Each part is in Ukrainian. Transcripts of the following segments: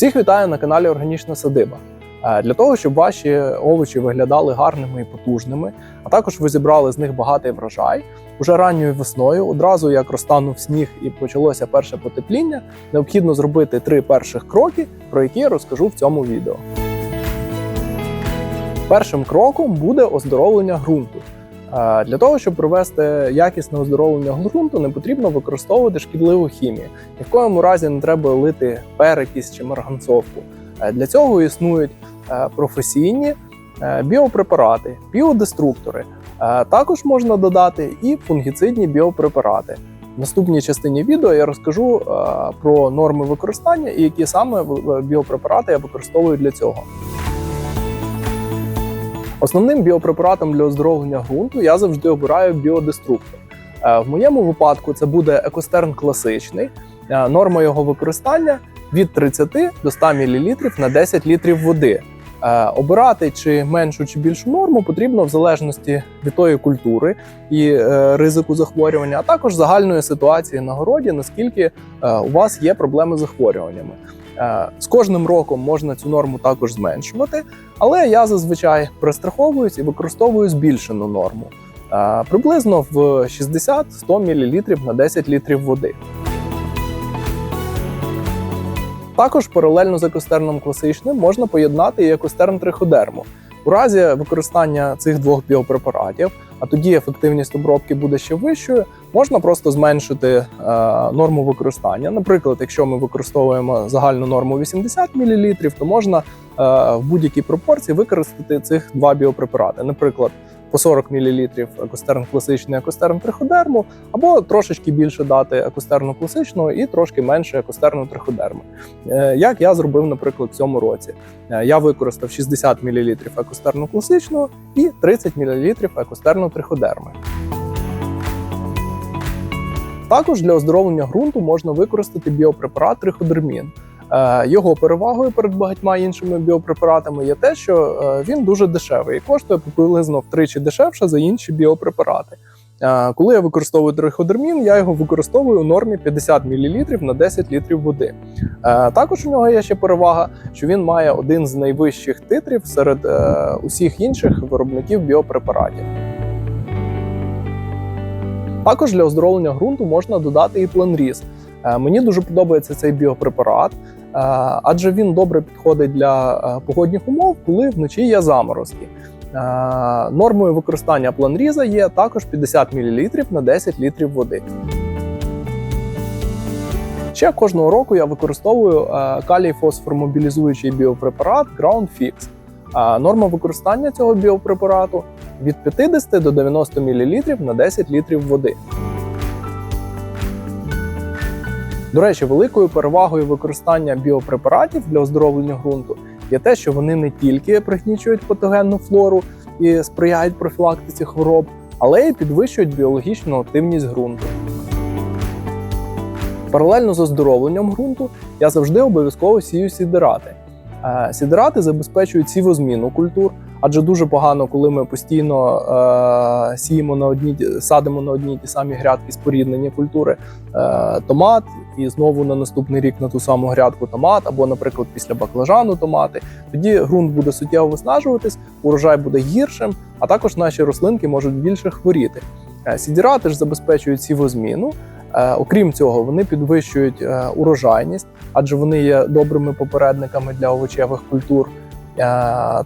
Всіх вітаю на каналі Органічна Садиба. Е, Для того, щоб ваші овочі виглядали гарними і потужними, а також ви зібрали з них багатий врожай, уже ранньою весною, одразу як розтанув сніг і почалося перше потепління, необхідно зробити три перших кроки, про які я розкажу в цьому відео. Першим кроком буде оздоровлення ґрунту. Для того, щоб провести якісне оздоровлення ґрунту, не потрібно використовувати шкідливу хімію. Ні в коєму разі не треба лити перекись чи марганцовку. Е, Для цього існують е, професійні е, біопрепарати, біодеструктори. Також можна додати і фунгіцидні біопрепарати. В наступній частині відео я розкажу про норми використання і які саме біопрепарати я використовую для цього. Основним біопрепаратом для оздоровлення ґрунту я завжди обираю біодеструктор. Е, В моєму випадку це буде екостерн класичний. Е, Норма його використання від 30 до 100 мл на 10 літрів води. Е, Обирати чи меншу чи більшу норму потрібно в залежності від тої культури і ризику захворювання, а також загальної ситуації на городі, наскільки у вас є проблеми з захворюваннями. Е, З кожним роком можна цю норму також зменшувати, але я зазвичай перестраховуюсь і використовую збільшену норму. Е, Приблизно в 60-100 мл на 10 літрів води. Також паралельно з екостерном класичним можна поєднати і екостерн триходерму. У разі використання цих двох біопрепаратів, а тоді ефективність обробки буде ще вищою, можна просто зменшити е, норму використання. Наприклад, якщо ми використовуємо загальну норму 80 мл, то можна е, в будь-якій пропорції використати цих два біопрепарати. Наприклад, по 40 мл екостерн класичний, екостерн триходерму, або трошечки більше дати екостерну класичного і трошки менше екостерну триходерми. Е, Як я зробив, наприклад, в цьому році. Е, Я використав 60 мл екостерну класичного і 30 мл екостерну триходерми. Також для оздоровлення ґрунту можна використати біопрепарат триходермін. Е, Його перевагою перед багатьма іншими біопрепаратами є те, що е, він дуже дешевий і коштує приблизно втричі дешевше за інші біопрепарати. Е, Коли я використовую триходермін, я його використовую у нормі 50 мл на 10 літрів води. Також у нього є ще перевага, що він має один з найвищих титрів серед усіх інших виробників біопрепаратів. Також для оздоровлення ґрунту можна додати і пленріз. Е, Мені дуже подобається цей біопрепарат, адже він добре підходить для е, погодних умов, коли вночі є заморозки. Е, Нормою використання пленріза є також 50 мл на 10 літрів води. Ще кожного року я використовую е, калій фосформобілізуючий біопрепарат Ground Fix. Е, Норма використання цього біопрепарату від 50 до 90 мл на 10 літрів води. До речі, великою перевагою використання біопрепаратів для оздоровлення ґрунту є те, що вони не тільки пригнічують патогенну флору і сприяють профілактиці хвороб, але й підвищують біологічну активність ґрунту. Паралельно з оздоровленням ґрунту я завжди обов'язково сію сідерати. Е, Сідерати забезпечують сівозміну культур, адже дуже погано, коли ми постійно е, сіємо на одні садимо на одні ті самі грядки споріднені культури е, томат, і знову на наступний рік на ту саму грядку томат, або, наприклад, після баклажану томати. Тоді ґрунт буде суттєво виснажуватись, урожай буде гіршим, а також наші рослинки можуть більше хворіти. Е, Сідірати ж забезпечують сівозміну. Е, Окрім цього, вони підвищують е, урожайність, адже вони є добрими попередниками для овочевих культур. Е,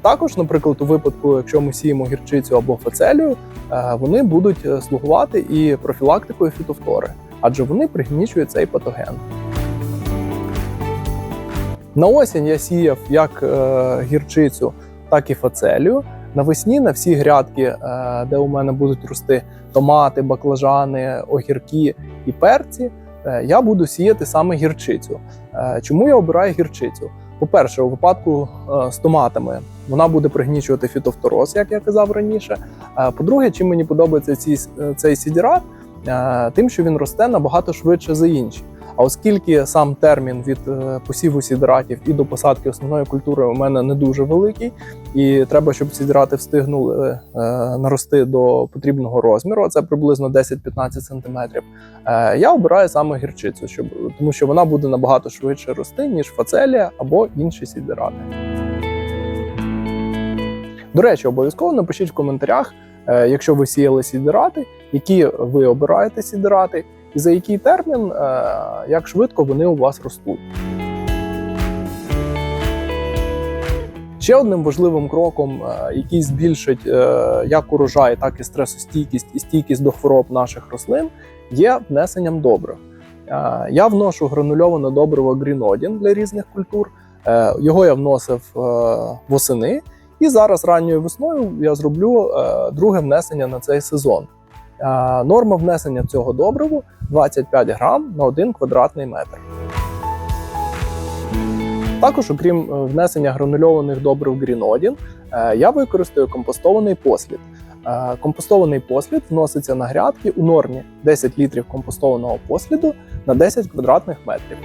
Також, наприклад, у випадку, якщо ми сіємо гірчицю або фацелію, е, вони будуть е, слугувати і профілактикою фітофтори, адже вони пригнічують цей патоген. На осінь я сіяв як гірчицю, так і фацелію. Навесні на всі грядки, де у мене будуть рости томати, баклажани, огірки і перці, я буду сіяти саме гірчицю. Чому я обираю гірчицю? По-перше, у випадку е, з томатами вона буде пригнічувати фітофтороз, як я казав раніше. Е, По-друге, чим мені подобається цей, цей сідірат, е, тим, що він росте набагато швидше за інші. А оскільки сам термін від е, посіву сідратів і до посадки основної культури у мене не дуже великий, і треба, щоб сідрати встигнули е, нарости до потрібного розміру, а це приблизно 10-15 см, е, я обираю саме гірчицю, щоб, тому що вона буде набагато швидше рости, ніж фацелія або інші сідирати. До речі, обов'язково напишіть в коментарях, якщо ви сіяли сідирати, які ви обираєте сідирати, і за який термін, е, як швидко вони у вас ростуть. Ще одним важливим кроком, е, який збільшить е, як урожай, так і стресостійкість і стійкість до хвороб наших рослин, є внесенням добрив. Я вношу гранульоване добриво Greenodin для різних культур. Його я вносив восени, і зараз ранньою весною я зроблю друге внесення на цей сезон. Норма внесення цього добриву 25 грам на 1 квадратний метр. Також, окрім е, внесення гранульованих добрив Greenodin, е, я використаю компостований послід. Е, Компостований послід вноситься на грядки у нормі 10 літрів компостованого посліду на 10 квадратних метрів.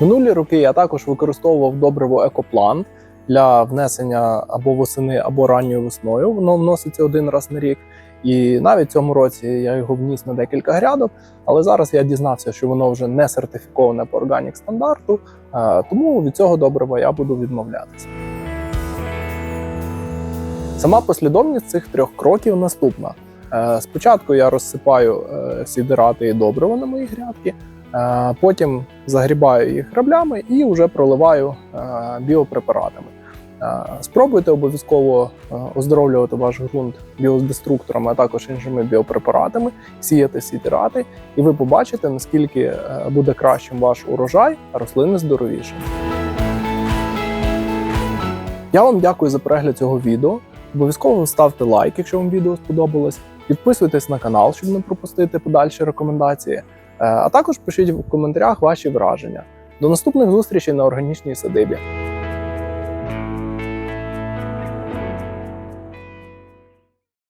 Минулі роки я також використовував добриво Екоплант для внесення або восени, або ранньою весною. Воно вноситься один раз на рік. І навіть цьому році я його вніс на декілька грядок, але зараз я дізнався, що воно вже не сертифіковане по органік стандарту, е, тому від цього добрива я буду відмовлятися. Сама послідовність цих трьох кроків наступна. Е, Спочатку я розсипаю е, сідирати і добрива на мої грядки, потім загрібаю їх граблями і вже проливаю біопрепаратами. Спробуйте обов'язково оздоровлювати ваш ґрунт біодеструкторами, а також іншими біопрепаратами, сіяти сідирати, і ви побачите, наскільки е, буде кращим ваш урожай, а рослини здоровіші. Я вам дякую за перегляд цього відео. Обов'язково ставте лайк, якщо вам відео сподобалось. Підписуйтесь на канал, щоб не пропустити подальші рекомендації. Е, А також пишіть в коментарях ваші враження. До наступних зустрічей на органічній садибі.